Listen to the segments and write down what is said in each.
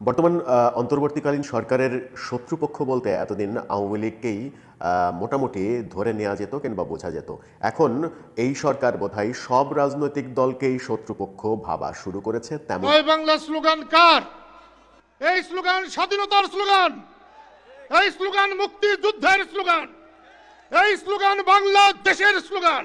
বর্তমান অন্তর্বর্তীকালীন সরকারের শত্রুপক্ষ বলতে এতদিন আওয়ামী লীগকেই মোটামুটি ধরে নেওয়া যেত কিংবা বোঝা যেত। এখন এই সরকার বোধহয় সব রাজনৈতিক দলকেই শত্রুপক্ষ ভাবা শুরু করেছে তেমন বাংলা স্লোগান কার? এই স্লোগান স্বাধীনতার স্লোগান। এই স্লোগান মুক্তিযুদ্ধের স্লোগান। এই স্লোগান বাংলাদেশের স্লোগান।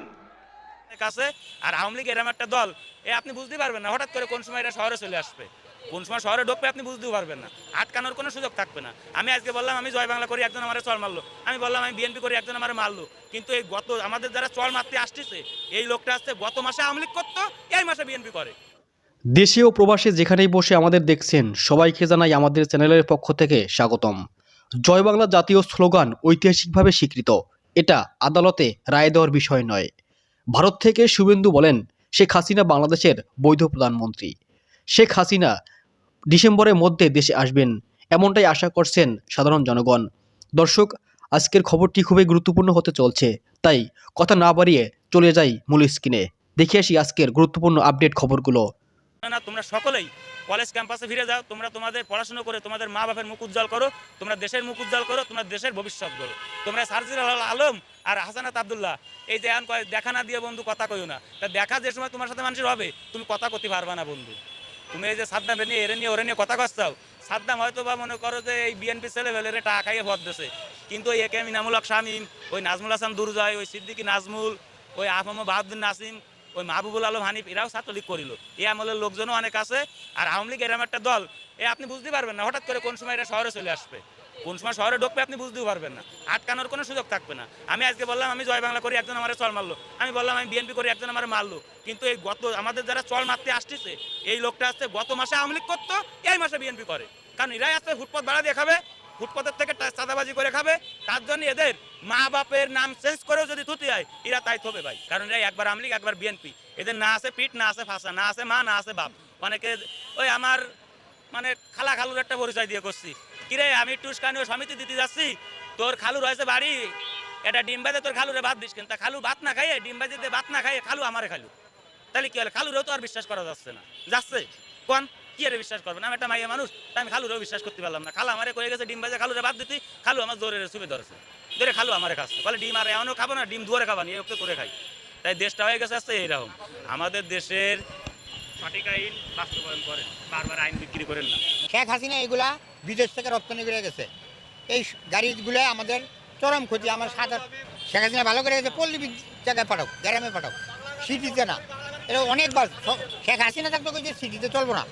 কাছে আর আওয়ামী লীগ এরম একটা দল এ আপনি বুঝতে পারবেন না হঠাৎ করে কোন সময় এটা শহরে চলে আসবে? কোন সময় শহরে ঢুকবে আপনি বুঝতেও পারবেন না। আটকানোর কোনো সুযোগ থাকবে না। আমি আজকে বললাম, আমি জয় বাংলা করি, একজন আমার চল মারলো। আমি বললাম, আমি বিএনপি করি, একজন আমার মারলো। কিন্তু এই গত, আমাদের যারা চল মারতে আসতেছে, এই লোকটা আসছে, গত মাসে আওয়ামী লীগ করতো, এই মাসে বিএনপি করে। দেশে ও প্রবাসে যেখানেই বসে আমাদের দেখছেন, সবাইকে জানাই আমাদের চ্যানেলের পক্ষ থেকে স্বাগতম। জয় বাংলা জাতীয় স্লোগান ঐতিহাসিকভাবে স্বীকৃত। এটা আদালতে রায় দেওয়ার বিষয় নয়। ভারত থেকে শুভেন্দু বলেন, শেখ হাসিনা বাংলাদেশের বৈধ প্রধানমন্ত্রী। শেখ হাসিনা ডিসেম্বরের মধ্যে দেশে আসবেন এমনটাই আশা করছেন সাধারণ জনগণ। দর্শক আজকের খবরটি খুবই গুরুত্বপূর্ণ হতে চলছে তাই কথা না বাড়িয়ে চলে যাই মূল স্ক্রিনে। দেখে আসি আজকের গুরুত্বপূর্ণ আপডেট খবরগুলো। না, তোমরা সকলেই কলেজ ক্যাম্পাসে ফিরে যাও তোমরা তোমাদের পড়াশোনা করে তোমাদের মা বাপের মুখ উজ্জ্বল করো তোমরা দেশের মুখ উজ্জ্বল করো তোমরা দেশের ভবিষ্যৎ করো তোমরা সার্জিল আলম আর হাসানাত আবদুল্লাহ এই যে দেখা না দিয়ে বন্ধু কথা কইও না। তা দেখা যে সময় তোমার সাথে মানুষের হবে তুমি কথা করতে পারবা না বন্ধু। তুমি এই যে সাদ্দাম নিয়ে এরে নিয়ে ওরে নিয়ে কথা কচ্ছাও, সাদ্দাম হয়তো বা মনে করো যে এই বিএনপি ছেলে ফেলে টাকা খাইয়ে ভর দিয়েছে কিন্তু ওই একে ইনামুল হক শামীম, ওই নাজমুল হাসান দুর্জয় ওই সিদ্দিকি নাজমুল, ওই আহম বাহাদুর নাসিম, ওই মাহবুবুল আলম হানিফ, এরাও ছাত্রলীগ করিল। এই আমলের লোকজনও অনেক আছে, আর আওয়ামী লীগ এরম একটা দল, এ আপনি বুঝতে পারবেন না, হঠাৎ করে কোন সময় এটা শহরে চলে আসবে? কোন সময় শহরে ঢুকবে আপনি বুঝতেও পারবেন না। আটকানোর কোনো সুযোগ থাকবে না। আমি আজকে বললাম, আমি জয় বাংলা করি, একজন আমার চল মারলো। আমি বললাম, আমি বিএনপি করি, একজন আমার মারলো। কিন্তু এই গত, আমাদের যারা চল মারতে আসতেছে, এই লোকটা আসছে গত মাসে আওয়ামী লীগ করতো, এই মাসে বিএনপি করে। কারণ এরাই আসছে ফুটপথ ভাড়া দিয়ে খাবে ফুটপথের থেকে চাঁদাবাজি করে খাবে। তার জন্য এদের মা বাপের নাম চেঞ্জ করেও যদি থুতি হয় এরা তাই থবে ভাই। কারণ এরা একবার আমলিগ একবার বিএনপি। এদের না আছে পিঠ, না আছে ফাঁসা, না আছে মা, না আছে বাপ। অনেকে, ওই আমার মানে খালা খালুর একটা পরিচয় দিয়ে করছি। কিরে, আমি টুসকানীয় সমিতি দিতে যাচ্ছি। তোর খালু রয়েছে বাড়ি। এটা ডিম বাজে তোর খালুরে ভাত দিস কিন্তু। খালু ভাত না খাইয়ে, ডিম বাজে ভাত না খাইয়ে খালু আমারে খালু তাহলে কি হলো? খালুরেও তো আর বিশ্বাস করা যাচ্ছে না। যাচ্ছে? কোন? কি আরে বিশ্বাস করবেন আমি একটা মাইয়া মানুষ তাই আমি খালুরেও বিশ্বাস করতে পারলাম না। খালা আমারে কয়ে গেছে, ডিম ভাজা খালুরে বাদ দিতি, খালু আমার জোরে চুপে ধরেছে। ধরে খালু আমারে খাচ্ছে। বলে, ডিম আর এমনও খাব না, ডিম দুয়ারে খাবানি ওকে করে খাই। তাই দেশটা হয়ে গেছে আসছে এইরকম। আমাদের দেশের সঠিক আইন বাস্তবায়ন করেন, বারবার আইন বিক্রি করেন না। শেখ হাসিনা এগুলা বিদেশ থেকে রপ্তানি করে গেছে। এই গাড়িগুলো আমাদের চরম ক্ষতি, আমার সাধারণ শেখ হাসিনা ভালো করে গেছে, পল্লী জায়গায় পাঠাও, গ্রামে পাঠাও, সিটিতে না। এটা অনেকবার শেখ হাসিনা থাকতে যে সিটিতে চলবো না।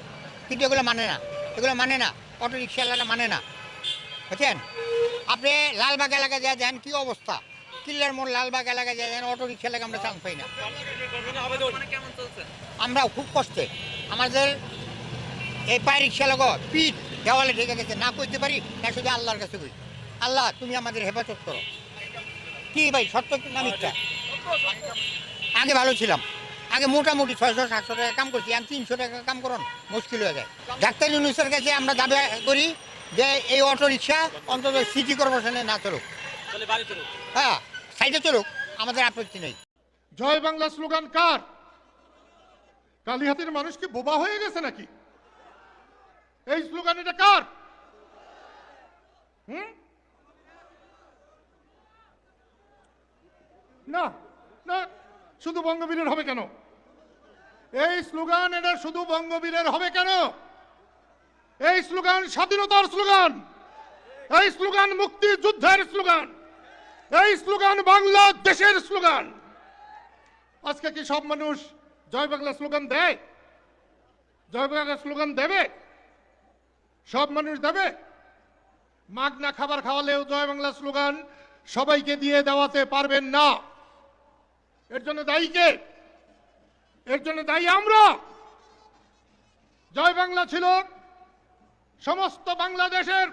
কিন্তু এগুলো মানে না, এগুলো মানে না অটো মানে না। বুঝছেন? আপনি লালবাগ এলাকায় যা যান, কি অবস্থা? কিল্লার মোড় লালবাগ এলাকায় যা যান অটো রিক্সা এলাকায় আমরা চান্স পাই না। আমরা খুব কষ্টে। আমাদের এই পায়ে রিক্সা লগো পিঠ দেওয়ালে ঢেকে গেছে। না করতে পারি না শুধু আল্লাহর কাছে কই। আল্লাহ তুমি আমাদের হেফাজত করো। কি ভাই সত্য কি না মিথ্যা? আগে ভালো ছিলাম। আগে মোটামুটি ছয়শো সাতশো টাকা কাম করছি। আমি তিনশো টাকা কাম করুন মুশকিল হয়ে যায়। ডাক্তার ইউনুসের কাছে আমরা দাবি করি যে এই অটো রিক্সা অন্তত সিটি কর্পোরেশনে না চলুক। হ্যাঁ। সাইডে চলুক, আমাদের আপত্তি নেই। জয় বাংলা স্লোগান কার? কালিহাতির মানুষ কি বোবা হয়ে গেছে নাকি? এই স্লোগান এটা কার? হুম? না না, শুধু বঙ্গবীরের হবে কেন? এই স্লোগান এটা শুধু বঙ্গবীরের হবে কেন? এই স্লোগান স্বাধীনতার স্লোগান। এই স্লোগান মুক্তিযুদ্ধের স্লোগান। এই স্লোগান বাংলাদেশের স্লোগান। আজকে কি সব মানুষ জয় বাংলা স্লোগান দেয়? জয় বাংলা স্লোগান দেবে? সব মানুষ দেবে? মাগনা খাবার খাওয়ালেও জয় বাংলা স্লোগান সবাইকে দিয়ে দেওয়াতে পারবেন না। এর জন্য দায়ী কে? এর জন্য দায়ী আমরা। জয় বাংলা ছিল সমস্ত বাংলাদেশের।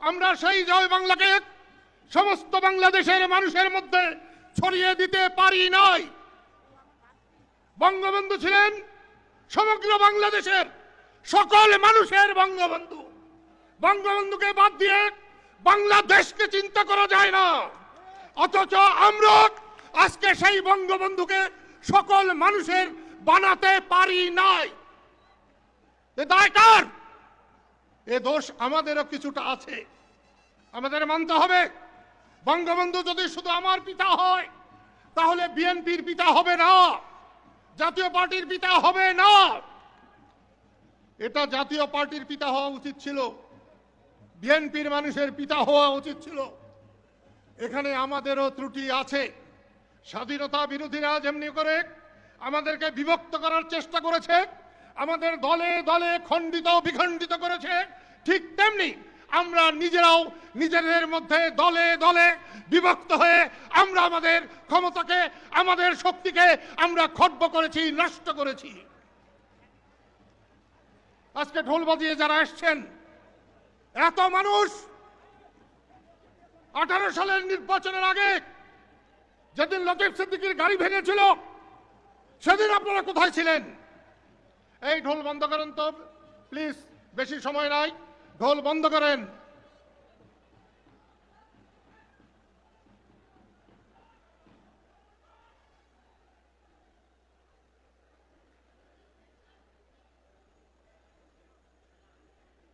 আমরা সেই জয় বাংলাকে সমস্ত বাংলাদেশের মানুষের মধ্যে ছড়িয়ে দিতে পারি নাই। বঙ্গবন্ধু ছিলেন সমগ্র বাংলাদেশের সকল মানুষের বঙ্গবন্ধু। বঙ্গবন্ধুকে বাদ দিয়ে বাংলাদেশকে চিন্তা করা যায় না। অথচ আমরা আজকে সেই বঙ্গবন্ধুকে সকল মানুষের বানাতে পারি নাই। এ দায় এ দোষ আমাদেরও কিছুটা আছে। আমাদের মানতে হবে। বঙ্গবন্ধু যদি শুধু আমার পিতা হয়, তাহলে বিএনপির পিতা হবে না, জাতীয় পার্টির পিতা হবে না। এটা জাতীয় পার্টির পিতা হওয়া উচিত ছিল, বিএনপির মানুষের পিতা হওয়া উচিত ছিল। এখানে আমাদেরও ত্রুটি আছে, স্বাধীনতা বিরোধীরা যেমনি করে আমাদেরকে বিভক্ত করার চেষ্টা করেছে, আমাদের দলে দলে খণ্ডিত বিখণ্ডিত করেছে, ঠিক তেমনি আমরা নিজেরাও নিজেদের মধ্যে দলে দলে বিভক্ত হয়ে আমরা আমাদের ক্ষমতাকে, আমাদের শক্তিকে আমরা খর্ব করেছি, নষ্ট করেছি। আজকে ঢোল বাজিয়ে যারা এসছেন, এত মানুষ আঠারো সালের নির্বাচনের আগে যেদিন লতিফ সিদ্দিকির গাড়ি ভেঙেছিল, সেদিন আপনারা কোথায় ছিলেন? এই ঢোল বন্ধ করেন তো প্লিজ বেশি সময় নাই। ঢোল বন্ধ করেন।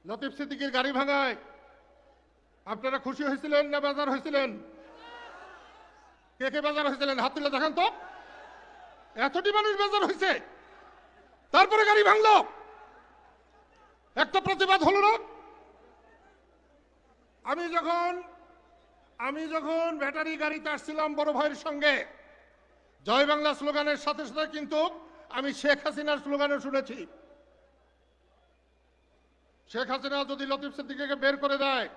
লতিফ সিদ্দিকির গাড়ি ভাঙায়। আপনারা খুশি হয়েছিলেন না বাজার হয়েছিলেন? কে কে বাজার হয়েছিলেন? হাত তুলে দেখান তো। এতটি মানুষ বেজার হয়েছে। তারপরে গাড়ি ভাঙলো। একটা প্রতিবাদ হলো না। আমি যখন আমি যখন ব্যাটারি গাড়িতে আসছিলাম বড় ভাইয়ের সঙ্গে, জয় বাংলা স্লোগানের সাথে সাথে কিন্তু আমি শেখ হাসিনার স্লোগানও শুনেছি। শেখ হাসিনা যদি লতিফ সিদ্দিকে বের করে দেয়,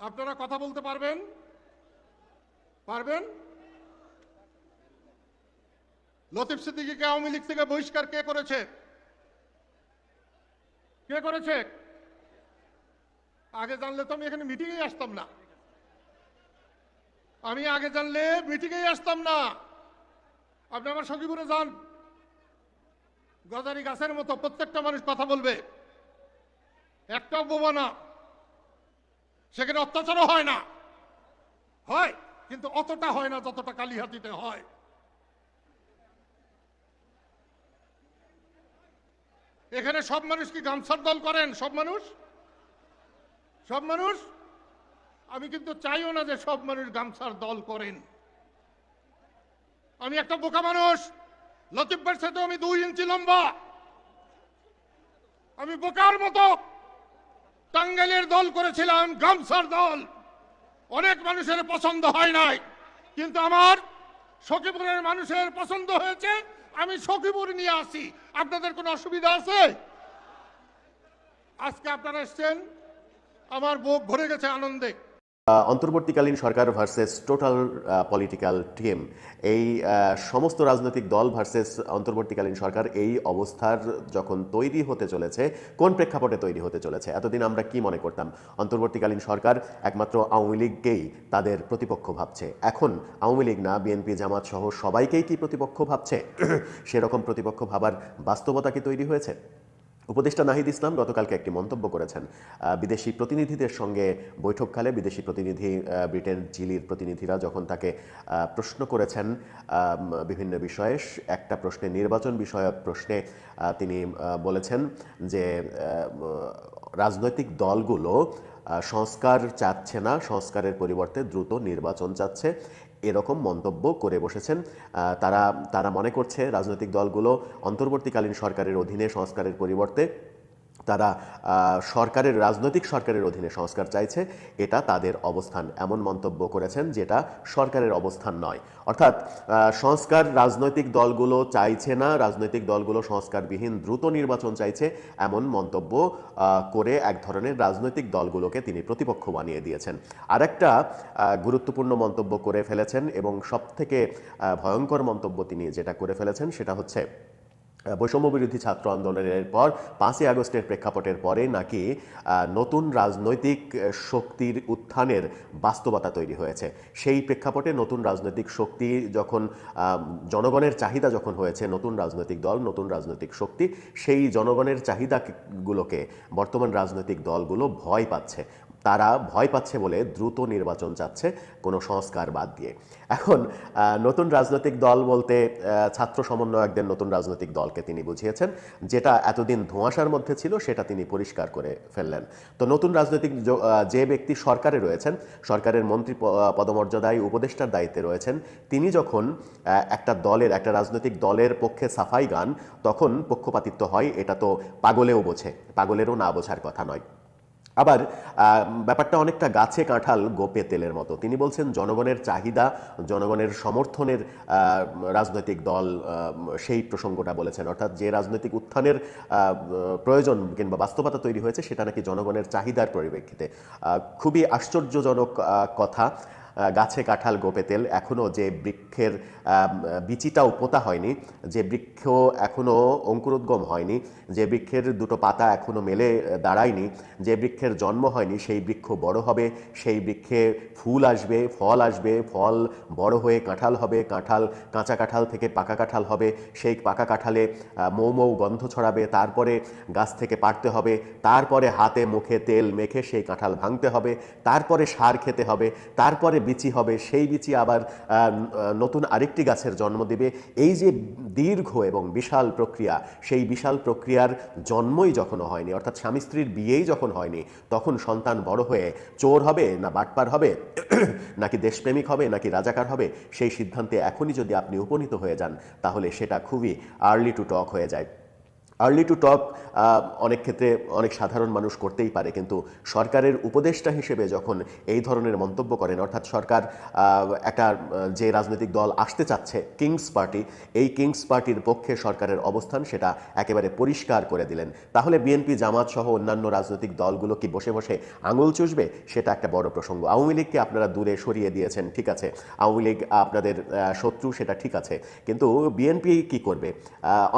আপনারা কথা বলতে পারবেন? পারবেন? লতিফ সিদ্দিকীকে আওয়ামী লীগ থেকে বহিষ্কার কে করেছে? কে করেছে? আগে জানলে তো আমি এখানে মিটিংয়ে আসতাম না। আমি আগে জানলে মিটিংয়ে আসতাম না। আপনি আমার সখীপুরে যান। গজারি গাছের মতো প্রত্যেকটা মানুষ কথা বলবে। একটাও বোমা না। সেখানে অত্যাচারও হয় না। হয়, কিন্তু অতটা হয় না যতটা কালীহাতিতে হয়। এখানে সব মানুষ কি গামছার দল করেন? সব মানুষ? সব মানুষ? আমি কিন্তু চাইও না যে সব মানুষ গামছার দল করেন। আমি একটা বোকা মানুষ। লতিফের সাথে আমি দুই ইঞ্চি লম্বা। আমি বোকার মতো টাঙ্গাইলের দল করেছিলাম, গামছার দল। অনেক মানুষের পছন্দ হয় নাই, কিন্তু আমার সখীপুরের মানুষের পছন্দ হয়েছে, আমি সখীপুর নিয়ে আসি। আপনাদের কোনো অসুবিধা আছে? আজকে আপনারা এসছেন, আমার বুক ভরে গেছে আনন্দে। অন্তর্বর্তীকালীন সরকার ভার্সেস টোটাল পলিটিক্যাল টিম এই সমস্ত রাজনৈতিক দল ভার্সেস অন্তর্বর্তীকালীন সরকার এই অবস্থার যখন তৈরি হতে চলেছে, কোন প্রেক্ষাপটে তৈরি হতে চলেছে, এতদিন আমরা কি মনে করতাম? অন্তর্বর্তীকালীন সরকার একমাত্র আওয়ামী লীগকেই তাদের প্রতিপক্ষ ভাবছে। এখন আওয়ামী লীগ না, বিএনপি, জামাত সহ সবাইকেই কি প্রতিপক্ষ ভাবছে? সেরকম প্রতিপক্ষ ভাবার বাস্তবতা কি তৈরি হয়েছে? উপদেষ্টা নাহিদ ইসলাম গতকালকে একটি মন্তব্য করেছেন। বিদেশি প্রতিনিধিদের সঙ্গে বৈঠককালে বিদেশি প্রতিনিধি ব্রিটেন চিলির প্রতিনিধিরা যখন তাকে প্রশ্ন করেছেন বিভিন্ন বিষয়ে, একটা প্রশ্নে নির্বাচন বিষয়ক প্রশ্নে তিনি বলেছেন যে রাজনৈতিক দলগুলো সংস্কার চাচ্ছে না, সংস্কারের পরিবর্তে দ্রুত নির্বাচন চাচ্ছে। এরকম মন্তব্য করে বসেছেন। তারা তারা মনে করছে রাজনৈতিক দলগুলো অন্তর্বর্তীকালীন সরকারের অধীনে সংস্কারের পরিবর্তে তারা সরকারের, রাজনৈতিক সরকারের অধীনে সংস্কার চাইছে। এটা তাদের অবস্থান। এমন মন্তব্য করেছেন যেটা সরকারের অবস্থান নয়। অর্থাৎ সংস্কার রাজনৈতিক দলগুলো চাইছে না, রাজনৈতিক দলগুলো সংস্কারবিহীন দ্রুত নির্বাচন চাইছে এমন মন্তব্য করে এক ধরনের রাজনৈতিক দলগুলোকে তিনি প্রতিপক্ষ বানিয়ে দিয়েছেন। আরেকটা গুরুত্বপূর্ণ মন্তব্য করে ফেলেছেন এবং সবথেকে ভয়ঙ্কর মন্তব্য তিনি যেটা করে ফেলেছেন সেটা হচ্ছে বৈষম্য বিরোধী ছাত্র আন্দোলনের পর পাঁচই আগস্টের প্রেক্ষাপটের পরে নাকি নতুন রাজনৈতিক শক্তির উত্থানের বাস্তবতা তৈরি হয়েছে। সেই প্রেক্ষাপটে নতুন রাজনৈতিক শক্তি যখন জনগণের চাহিদা যখন হয়েছে, নতুন রাজনৈতিক দল, নতুন রাজনৈতিক শক্তি, সেই জনগণের চাহিদাগুলোকে বর্তমান রাজনৈতিক দলগুলো ভয় পাচ্ছে। তারা ভয় পাচ্ছে বলে দ্রুত নির্বাচন চাচ্ছে কোনো সংস্কার বাদ দিয়ে। এখন নতুন রাজনৈতিক দল বলতে ছাত্র সমন্বয়কদের নতুন রাজনৈতিক দলকে তিনি বুঝিয়েছেন, যেটা এতদিন ধোঁয়াশার মধ্যে ছিল সেটা তিনি পরিষ্কার করে ফেললেন। তো নতুন রাজনৈতিক যে ব্যক্তি সরকারে রয়েছেন, সরকারের মন্ত্রী পদমর্যাদায় উপদেষ্টার দায়িত্বে রয়েছেন, তিনি যখন একটা দলের, একটা রাজনৈতিক দলের পক্ষে সাফাই গান, তখন পক্ষপাতিত্ব হয়, এটা তো পাগলেও বোঝে, পাগলেরও না বোঝার কথা নয়। আবার ব্যাপারটা অনেকটা গাছে কাঁঠাল গোপে তেলের মতো। তিনি বলছেন, জনগণের চাহিদা, জনগণের সমর্থনের রাজনৈতিক দল সেই প্রসঙ্গটা বলেছেন। অর্থাৎ যে রাজনৈতিক উত্থানের প্রয়োজন কিংবা বাস্তবতা তৈরি হয়েছে, সেটা নাকি জনগণের চাহিদার পরিপ্রেক্ষিতে। খুবই আশ্চর্যজনক কথা। গাছে কাঁঠাল গোপে তেল। এখনও যে বৃক্ষের বিচিটাও পোতা হয়নি, যে বৃক্ষ এখনও অঙ্কুরোদ্গম হয়নি, যে বৃক্ষের দুটো পাতা এখনও মেলে দাঁড়ায়নি, যে বৃক্ষের জন্ম হয়নি, সেই বৃক্ষ বড় হবে, সেই বৃক্ষে ফুল আসবে, ফল আসবে, ফল বড় হয়ে কাঁঠাল হবে, কাঁঠাল, কাঁচা কাঁঠাল থেকে পাকা কাঁঠাল হবে, সেই পাকা কাঁঠালে মৌ মৌ গন্ধ ছড়াবে, তারপরে গাছ থেকে পাড়তে হবে, তারপরে হাতে মুখে তেল মেখে সেই কাঁঠাল ভাঙতে হবে, তারপরে সার খেতে হবে, তারপরে বিচি হবে, সেই বিচি আবার নতুন আরেকটি গাছের জন্ম দেবে। এই যে দীর্ঘ এবং বিশাল প্রক্রিয়া, সেই বিশাল প্রক্রিয়ার জন্মই যখনও হয়নি, অর্থাৎ স্বামী স্ত্রীর বিয়েই যখন হয়নি, তখন সন্তান বড় হয়ে চোর হবে, না বাটপার হবে, নাকি দেশপ্রেমিক হবে, নাকি রাজাকার হবে, সেই সিদ্ধান্তে এখনই যদি আপনি উপনীত হয়ে যান, তাহলে সেটা খুবই আর্লি টু টক হয়ে যায়। আর্লি টু টপ অনেক ক্ষেত্রে অনেক সাধারণ মানুষ করতেই পারে, কিন্তু সরকারের উপদেষ্টা হিসেবে যখন এই ধরনের মন্তব্য করেন, অর্থাৎ সরকার একটা যে রাজনৈতিক দল আসতে চাচ্ছে কিংস পার্টি এই কিংস পার্টির পক্ষে সরকারের অবস্থান সেটা একেবারে পরিষ্কার করে দিলেন। তাহলে বিএনপি জামাত সহ অন্যান্য রাজনৈতিক দলগুলো কি বসে বসে আঙুল চুষবে? সেটা একটা বড় প্রসঙ্গ। আওয়ামী লীগকে আপনারা দূরে সরিয়ে দিয়েছেন, ঠিক আছে। আওয়ামী লীগ আপনাদের শত্রু, সেটা ঠিক আছে। কিন্তু বিএনপি কি করবে?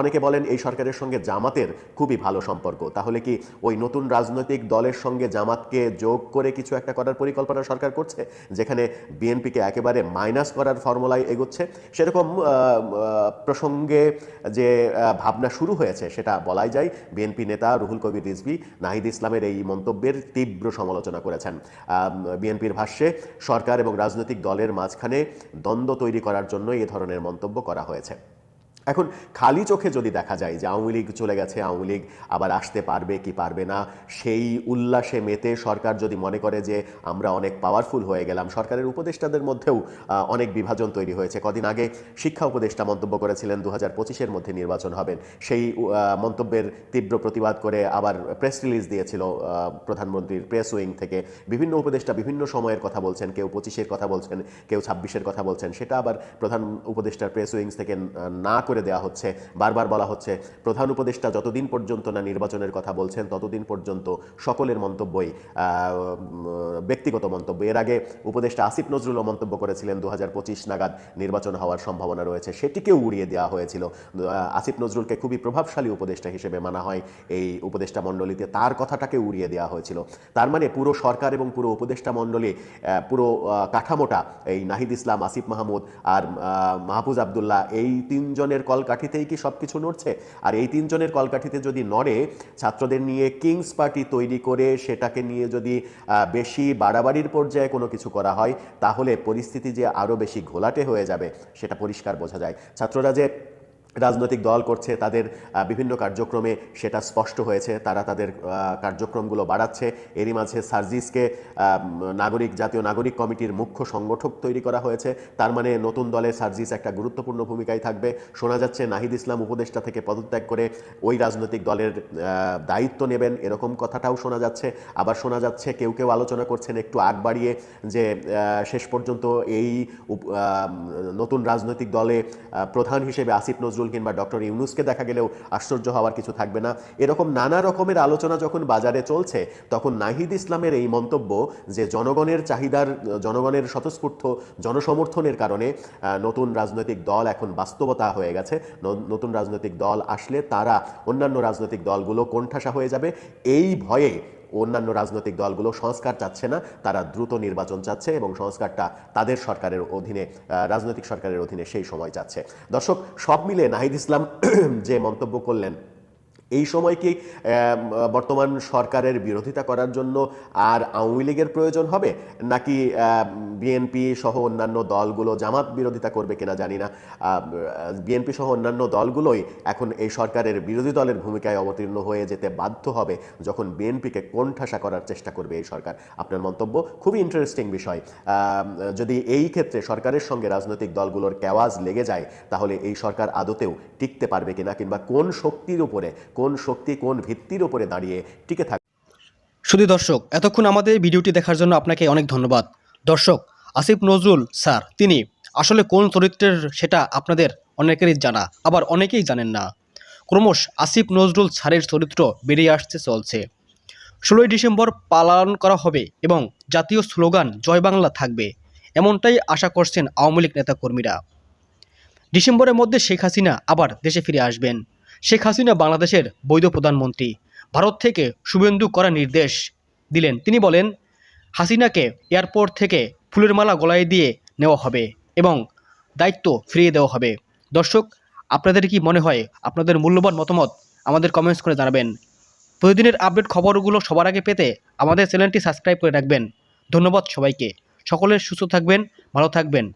অনেকে বলেন এই সরকারের সঙ্গে জামাতের খুবই ভালো সম্পর্ক। তাহলে কি ওই নতুন রাজনৈতিক দলের সঙ্গে জামাতকে যোগ করে কিছু একটা করার পরিকল্পনা সরকার করছে? যেখানে বিএনপিকে একেবারে মাইনাস করার ফর্মুলায় এগোচ্ছে? সেরকম প্রসঙ্গে যে ভাবনা শুরু হয়েছে, সেটা বলাই যায়। বিএনপি নেতা রুহুল কবির রিজভি নাহিদ ইসলামের এই মন্তব্যের তীব্র সমালোচনা করেছেন। বিএনপির ভাষ্যে, সরকার এবং রাজনৈতিক দলের মাঝখানে দ্বন্দ্ব তৈরি করার জন্য এ ধরনের মন্তব্য করা হয়েছে। এখন খালি চোখে যদি দেখা যায় যে আওয়ামী লীগ চলে গেছে, আওয়ামী লীগ আবার আসতে পারবে কি পারবে না, সেই উল্লাসে মেতে সরকার যদি মনে করে যে আমরা অনেক পাওয়ারফুল হয়ে গেলাম, সরকারের উপদেষ্টাদের মধ্যেও অনেক বিভাজন তৈরি হয়েছে। কদিন আগে শিক্ষা উপদেষ্টা মন্তব্য করেছিলেন দু হাজার পঁচিশের মধ্যে নির্বাচন হবেন। সেই মন্তব্যের তীব্র প্রতিবাদ করে আবার প্রেস রিলিজ দিয়েছিল প্রধানমন্ত্রীর প্রেস উইং থেকে। বিভিন্ন উপদেষ্টা বিভিন্ন সময়ের কথা বলছেন, কেউ পঁচিশের কথা বলছেন, কেউ ছাব্বিশের কথা বলছেন। সেটা আবার প্রধান উপদেষ্টার প্রেস উইংস থেকে না করে দেওয়া হচ্ছে। বারবার বলা হচ্ছে, প্রধান উপদেষ্টা যতদিন পর্যন্ত না নির্বাচনের কথা বলছেন, ততদিন পর্যন্ত সকলের মন্তব্যই ব্যক্তিগত মন্তব্য। এর আগে উপদেষ্টা আসিফ নজরুলও মন্তব্য করেছিলেন দু হাজার পঁচিশ নাগাদ নির্বাচন হওয়ার সম্ভাবনা রয়েছে। সেটিকেও উড়িয়ে দেওয়া হয়েছিল। আসিফ নজরুলকে খুবই প্রভাবশালী উপদেষ্টা হিসেবে মানা হয়। এই উপদেষ্টা মণ্ডলীতে তার কথাটাকে উড়িয়ে দেওয়া হয়েছিল। তার মানে পুরো সরকার এবং পুরো উপদেষ্টা মণ্ডলী পুরো কাঠামোটা, এই নাহিদ ইসলাম, আসিফ মাহমুদ আর মাহফুজ আবদুল্লাহ, এই তিনজনের কলকাঠিতেই কি সব কিছু নড়ছে? আর এই তিনজনের কলকাঠিতে যদি নড়ে, ছাত্রদের নিয়ে কিংস পার্টি তৈরি করে সেটাকে নিয়ে যদি বেশি বাড়াবাড়ির পর্যায়ে কোনো কিছু করা হয়, তাহলে পরিস্থিতি যে আরও বেশি ঘোলাটে হয়ে যাবে, সেটা পরিষ্কার বোঝা যায়। ছাত্ররা যে রাজনৈতিক দল করছে, তাদের বিভিন্ন কার্যক্রমে সেটা স্পষ্ট হয়েছে, তারা তাদের কার্যক্রমগুলো বাড়াচ্ছে। এরই মাঝে সার্জিসকে নাগরিক, জাতীয় নাগরিক কমিটির মুখ্য সংগঠক তৈরি করা হয়েছে। তার মানে নতুন দলে সার্জিস একটা গুরুত্বপূর্ণ ভূমিকায় থাকবে। শোনা যাচ্ছে নাহিদ ইসলাম উপদেষ্টা থেকে পদত্যাগ করে ওই রাজনৈতিক দলের দায়িত্ব নেবেন। এরকম কথাটাও শোনা যাচ্ছে। আবার শোনা যাচ্ছে কেউ কেউ আলোচনা করছেন একটু আগ বাড়িয়ে যে শেষ পর্যন্ত এই নতুন রাজনৈতিক দলে প্রধান হিসেবে আসিফ নজরুল কিংবা ডক্টর ইউনুসকে দেখা গেলেও আশ্চর্য হওয়ার কিছু থাকবে না। এরকম নানা রকমের আলোচনা যখন বাজারে চলছে, তখন নাহিদ ইসলামের এই মন্তব্য যে জনগণের চাহিদার, জনগণের স্বতঃস্ফূর্ত জনসমর্থনের কারণে নতুন রাজনৈতিক দল এখন বাস্তবতা হয়ে গেছে। নতুন রাজনৈতিক দল আসলে তারা অন্যান্য রাজনৈতিক দলগুলো কোণঠাসা হয়ে যাবে। এই ভয়ে অন্যান্য রাজনৈতিক দলগুলো সংস্কার চাচ্ছে না, তারা দ্রুত নির্বাচন চাচ্ছে এবং সংস্কারটা তাদের সরকারের অধীনে রাজনৈতিক সরকারের অধীনে সেই সময় চাচ্ছে দর্শক, সব মিলে নাহিদ ইসলাম যে মন্তব্য করলেন এই সময় কি বর্তমান সরকারের বিরোধিতা করার জন্য আর আওয়ামী লীগের প্রয়োজন হবে? নাকি বিএনপি সহ অন্যান্য দলগুলো জামাত বিরোধিতা করবে কিনা জানি না। বিএনপি সহ অন্যান্য দলগুলোই এখন এই সরকারের বিরোধী দলের ভূমিকায় অবতীর্ণ হয়ে যেতে বাধ্য হবে যখন বিএনপিকে কোণঠাসা করার চেষ্টা করবে এই সরকার। আপনার মন্তব্য? খুবই ইন্টারেস্টিং বিষয়। যদি এই ক্ষেত্রে সরকারের সঙ্গে রাজনৈতিক দলগুলোর কেওয়াজ লেগে যায়, তাহলে এই সরকার আদতেও টিকতে পারবে কিনা কিংবা কোন শক্তির উপরে কোন শক্তি কোন ভিত্তির উপরে দাঁড়িয়ে টিকে থাকবে শুধু দর্শক, এতক্ষণ আমাদের ভিডিওটি দেখার জন্য আপনাকে অনেক ধন্যবাদ। দর্শক, আসিফ নজরুল স্যার, তিনি আসলে কোন চরিত্রের সেটা আপনাদের অনেকেরই জানা, আবার অনেকেই জানেন না। ক্রমশ আসিফ নজরুল স্যারের চরিত্র বেরিয়ে আসতে চলছে। ষোলোই ডিসেম্বর পালন করা হবে এবং জাতীয় স্লোগান জয় বাংলা থাকবে, এমনটাই আশা করছেন আওয়ামী লীগ নেতাকর্মীরা। ডিসেম্বরের মধ্যে শেখ হাসিনা আবার দেশে ফিরে আসবেন। শেখ হাসিনা বাংলাদেশের বৈধ প্রধানমন্ত্রী। ভারত থেকে শুভেন্দু করা নির্দেশ দিলেন। তিনি বলেন, হাসিনাকে এয়ারপোর্ট থেকে ফুলের মালা গলায় দিয়ে নেওয়া হবে এবং দায়িত্ব ফিরিয়ে দেওয়া হবে। দর্শক, আপনাদের কি মনে হয়, আপনাদের মূল্যবান মতামত আমাদের কমেন্টস করে জানাবেন। প্রতিদিনের আপডেট খবরগুলো সবার আগে পেতে আমাদের চ্যানেলটি সাবস্ক্রাইব করে রাখবেন। ধন্যবাদ সবাইকে। সকলে সুস্থ থাকবেন, ভালো থাকবেন।